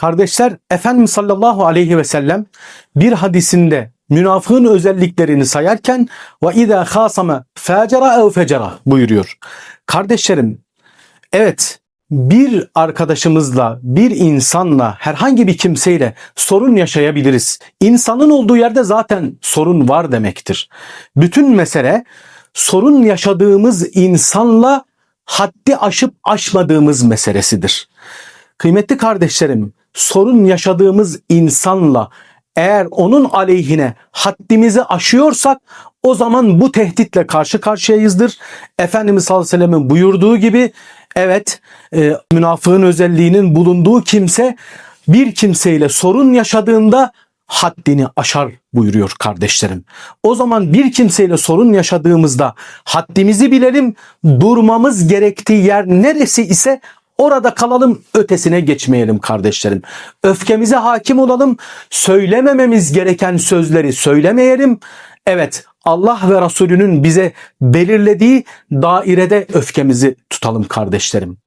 Kardeşler Efendimiz sallallahu aleyhi ve sellem bir hadisinde münafığın özelliklerini sayarken ve izâ khâsame fâcera ev fecera buyuruyor. Kardeşlerim evet bir arkadaşımızla, bir insanla, herhangi bir kimseyle sorun yaşayabiliriz. İnsanın olduğu yerde zaten sorun var demektir. Bütün mesele sorun yaşadığımız insanla haddi aşıp aşmadığımız meselesidir. Kıymetli kardeşlerim, sorun yaşadığımız insanla eğer onun aleyhine haddimizi aşıyorsak o zaman bu tehditle karşı karşıyayızdır. Efendimiz sallallahu aleyhi ve sellem'in buyurduğu gibi evet e, münafığın özelliğinin bulunduğu kimse bir kimseyle sorun yaşadığında haddini aşar buyuruyor kardeşlerim. O zaman bir kimseyle sorun yaşadığımızda haddimizi bilelim, durmamız gerektiği yer neresi ise orada kalalım, ötesine geçmeyelim kardeşlerim. Öfkemize hakim olalım, söylemememiz gereken sözleri söylemeyelim. Evet, Allah ve Resulünün bize belirlediği dairede öfkemizi tutalım kardeşlerim.